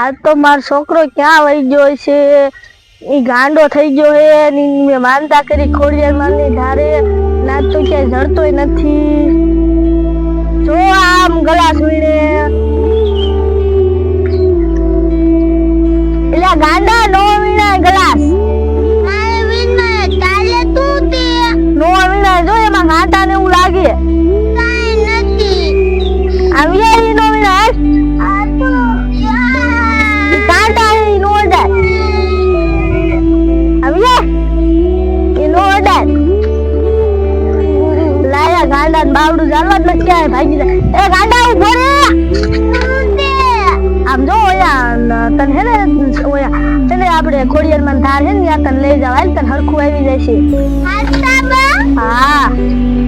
આ તો મારો છોકરો ક્યાં વહી ગયો છે? એ ગાંડો થઈ ગયો ને મેં માનતા કરી ખોડિયાર માની ધારે. ના તો ક્યાંય જડતોય નથી. જો આમ ગળા સુઈને એટલે ગાંડા નો વીણા ગલાસ નો વીણા જો એમાં ગાંડા ને એવું લાગે. કાંઈ નથી. લાયા ગાંડા ને બાવડું ચાલવા જ નથી આવે ભાગી જાય. એ ગાંડા ઊભો રે. આમ જો ઓયા, તને હે ને, ઓયા, તને આપણે ખોડિયાર માં ધાર હે ને તને લઈ જવા. તને હરખું આવી જશે છે. હા.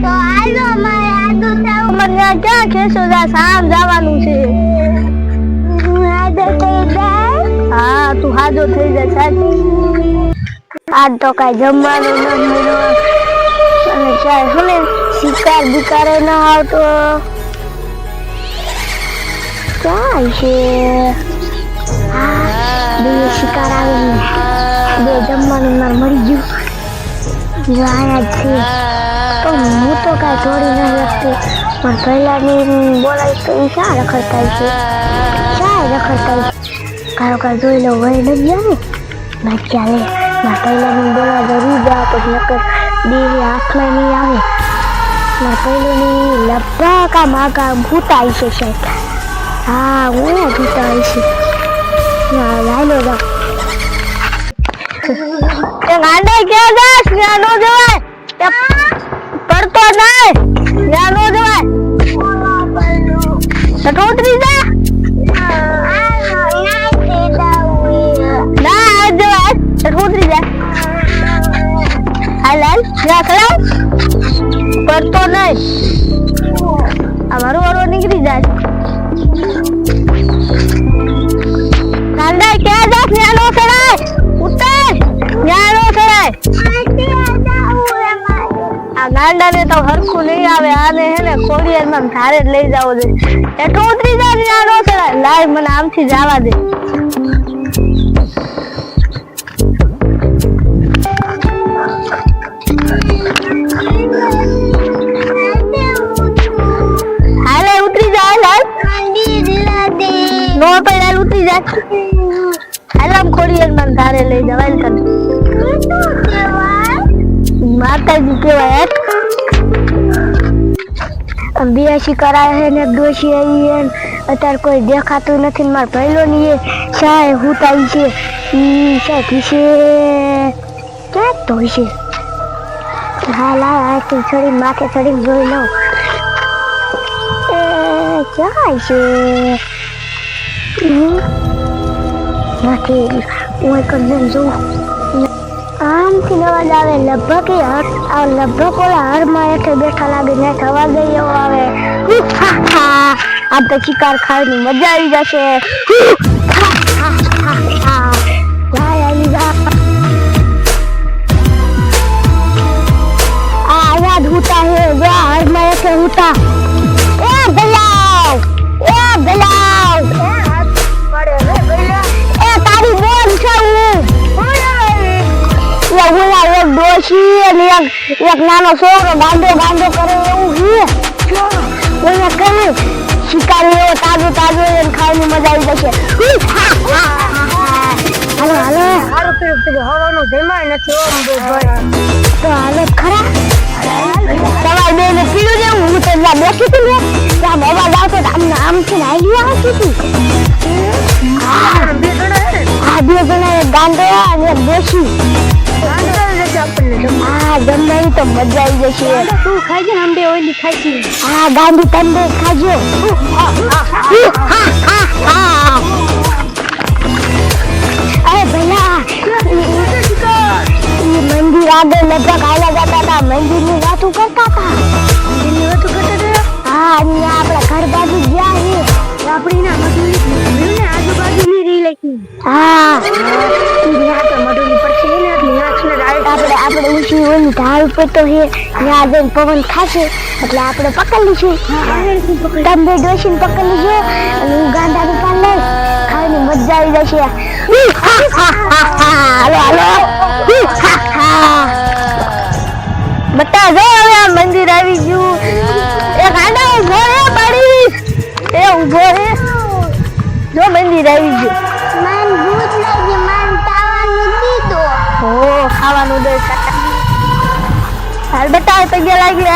તો હાલો મારે આદુ થાવ મને ક્યાં ખેસો જા, સામ જવાનું છે. જાય હા, તું હાજો થઈ જાય, સાહેબ. આજ તો કઈ જમવાનું ન મળ્યો. અને ચાય શું શિકાર બિકારે ના આવતો. ચાલ છે. બે શિકાર આવી બે જમવાનું મારે મળી ગયું. જો આયા જ છે. તો હું તો કાંઈ છોડી ન શકતી પણ પહેલાની બોલાવી તો એ ક્યાં રખડતા છે? ક્યાં રખડતા કારો કાંઈ જોઈ લો વહી ન જાય ને ચાલે ના પહેલાની બોલવા જરૂર જા પછી નકર બે હાથમાં નહીં આવે ના પહેલાની લગભગ આ માગા ભૂતાઈ છે. સાહેબ હા, હું ભૂતાઈ છે ના, લાલો એ ગાંડા ક્યાં જાસ ત્યાં નો જવાય. પડતો જાય. ત્યાં નો જવાય. સટોતરી જા ખરાબ પડતો નહીં. અમારું વાળો નીકળી જાય. ગાંડા ક્યાં જાસ ત્યાં નો ચડાય ઉત્તર ત્યાં નો ચડાય આ ગાંડાને તો હરખું નહીં આવે. આને હે ને ખોડિયાર માં ધારે જ લઈ જાવો દે એટલું ઉતરી જાય ને આ નો ચડાય લાય, મને આમથી જવા દે. માતાજી બીએસી બિયાસી કરાય છે ને ડોસી આવી છે અત્યારે કોઈ દેખાતું નથી મારા પહેલો ની એ સાય હુતાઈ છે. ઈ સાય છે. ક્યાં તો છે હા લા આથી છોડી માથે થોડી જોઈ લઉં. એ, ક્યાં છે? નથી હું એક જોઉં. આમથી અવાજ આવે, લગભગ એ હર લગભગ ઓલા હરમાં હેઠે બેઠા લાગે ને અવાજ એવો આવે. આ તો શિકાર ખાવાની મજા આવી જશે એક એક નાનો છોકરો ગાંડો ગાંડો કરે એવું છે? કોઈને કહ્યું શિકારી એવો તાજો તાજો એને ખાવાની મજા આવી જશે. હાલો હાલો. હારું પેલું હવાનું જમાય નથી ઓમ ભાઈ તો હાલો ખરા? તમારે બે ને પીલું જેવું હું તો જ્યાં બેસી હતી ને. ત્યાં અવાજ આવતો આમ આમ આમથી ને આવી આવતી હતી. આ બે જણા એક ગાંડો અને એક આ જમવાની તો મજા આવી જશે. તું ખાજે આંબે ઓલી છી આ ગાંધી તંબે ખાજો. અરે ભલા મંદિર આગળ લગભગ આવ્યા જતા હતા. મંદિરની વાતો કરતા ઓલી ઢાળ ઉપર તો છે ત્યાં જઈને પવન ખાશે. એટલે આપણે પકડી લઈશું. તમે ડોસીને પકડી લીજો અને હું ગાંડા રૂપા લઈ ખાવાની મજા આવી જશે. હાલો હાલો. બટા જો હવે આ મંદિર આવી ગયું. એ ગાંડા ઊભો રે પાડી. એ ઊભો રે જો મંદિર આવી ગયું. બટા પગે લાગી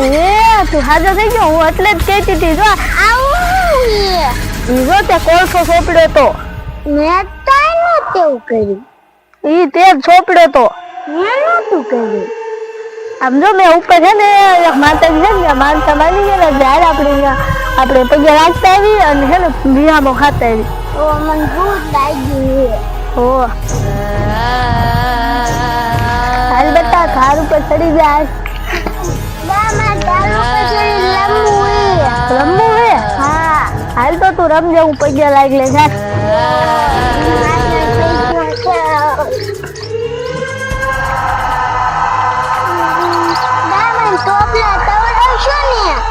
એ તું હાજર થઈ ગયો? હું એટલે જ કહેતી હતી જો આવું. જો તે કોલસો સોપડ્યો તો. મેં તાઈ નતું કર્યું. ઈ તે સોપડ્યો તો. મેં નતું કર્યું. આમ જો મેં ઉપર છે ને માતાજી છે ને માનતા માની ગયા ને જ્યારે આપણે આપણે પગે રાખતા આવી અને છે ને બિહામો ખાતા આવી. ઓ મન ભૂખ લાગી હો. હાલ બટા કાર ઉપર ચડી જાય. રમવું હે? હાલ તો તું રમજે હું પગે લાગી લે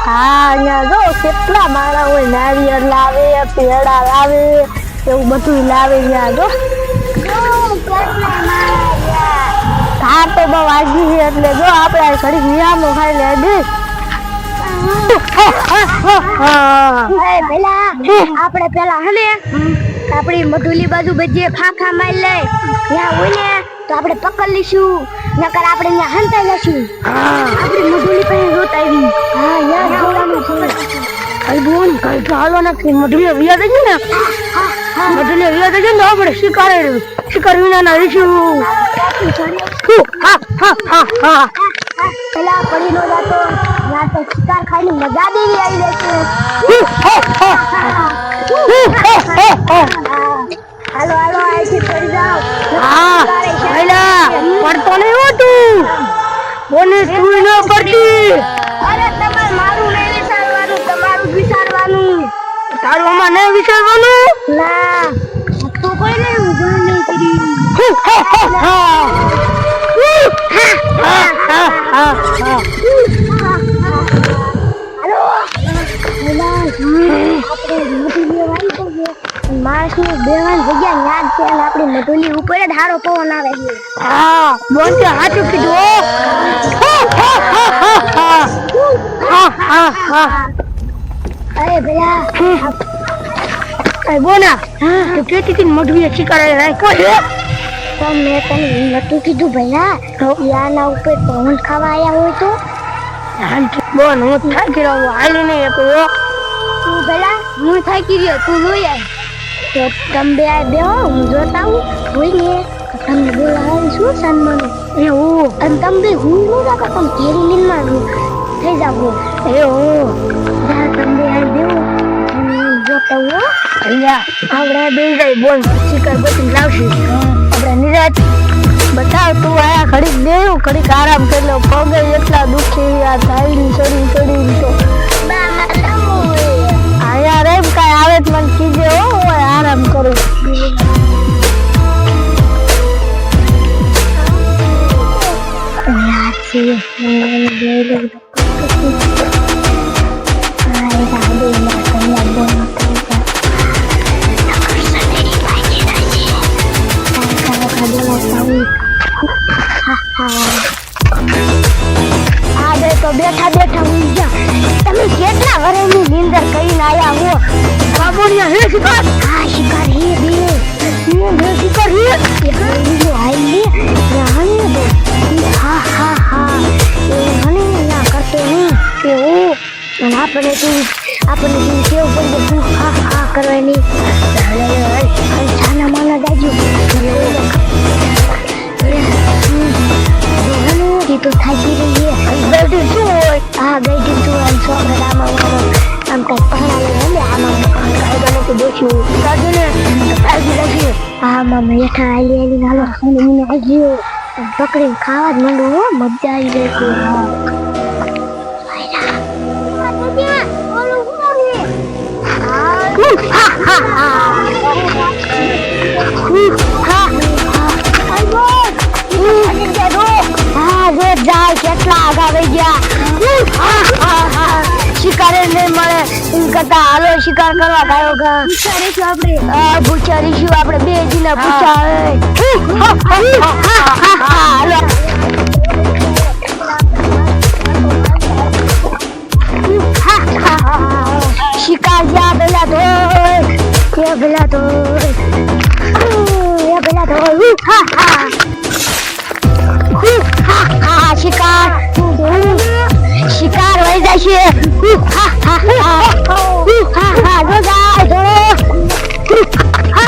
હા, અહીંયા જો કેટલા માણા હોય, નારિયેળ લાવે, પેડા લાવે, એવું બધું લાવે ત્યાં જો. ધાર તો બહુ વાગી છે એટલે જો આપણે ઘડી વિયામો ખાઈ લે દી આપણે પેલા હને આપણી મધુલી બાજુ બધી ફાંખા મારી લે. ત્યાં હોય ને તો આપણે પકડ લઈશું. નકર આપણે ત્યાં હંતાઈ લેશું આપણી મધુલી પાસે રોત આવી. હા યાર જોવાનું છે કઈ બોલ કઈ તો હાલો નથી મધુલી વિયા છે ને? મધુલી વિયા છે ને આપણે શિકાર શિકાર વિના ના રહીશું હા હા હા હા. પેલા પડી નો જાતો ત્યાં તો શિકાર ખાઈને મજા દેવી આવી જશે. હાલો હાલો આઈથી પડી જાઓ. હા પહેલા પડતો નહીં હોતું બોને તું ન પડતી. અરે તમારે મારું નહીં વિચારવાનું તમારું વિચારવાનું. તારું આમાં નહીં વિચારવાનું? ના તું કોઈ માણસની બેવાની જગ્યા યાદ છે અને આપણી મધુલી ઉપર જ હારો પવન આવે છે હા કીધું અરે ભલા બોના. તું કેતી ને શિકાર રાખ્યો છે તો મેં તને નતું કીધું ભલા. યાના ઉપર પવન ખાવા આવ્યા હોય તો? બોન હું થાકી રહ્યો હાલી નહીં હતો તું ભલા? હું થાકી ગયો તું જોઈ આવ તો તમે બે આ બે હું જોતા હું હોય ને તમને બોલાવું છું સન્માન હું. અને તમે બે હું ન રાખો તમે કેરી લીનમાં થઈ જાવ. એવું જા તમે બે આ બે જોતા હું જોતા હો. અહીંયા આવડે બે જાય બોન શિકાર બધી લાવશે. નિરાત બતાવ, તું આયા ઘડીક દેવું ઘડીક આરામ કરી લો. પગે એટલા દુખી આ થાળી ચડી ચડી તો. આયા રે કાંઈ આવે તો મને કીજે, હો, હું આરામ કરું. યાદ આ બે તો બેઠા બેઠા ગયા. તમે કેટલા વર્ષની નીંદર કરીને આયા હો? બાબુનિયા હે શિકાર? હા, શિકાર હે બે. હું બે શિકાર હે. હરીલો આઈ લે રાહને હા હા હા એ હને ના કરતો હું. એવું અને આપણે તું આપણે તું કેવું પડે તું હા હા કરવાની? તો થાકી રહી છે બેટી શું હોય હા બેટી તું આમ છોકરા આમાં આમ આમ કઈ પહણા લઈને લે આમાં કાયદાને તો દેખ્યું દાદીને કાળજી રાખી હા મામા હેઠા આલી આલી હાલો મને મને આવ્યો પકડીને ખાવા જ માંડું હો મજા આવી જાય છે હા જો જાય કેટલા આગળ ગયા? શિકારે નહીં મળે. એમ કરતા હાલો શિકાર કરવા ગયો વિચારીશું આપણે. પૂછારીશું આપણે. બે જીના પૂછાવે હાલો શિકાર જ્યાં પેલા ધોય ત્યાં પેલા ધોય. પેલા ધોય. હા. થઈ જાય છે હા હા હા. હા હા હા હા હા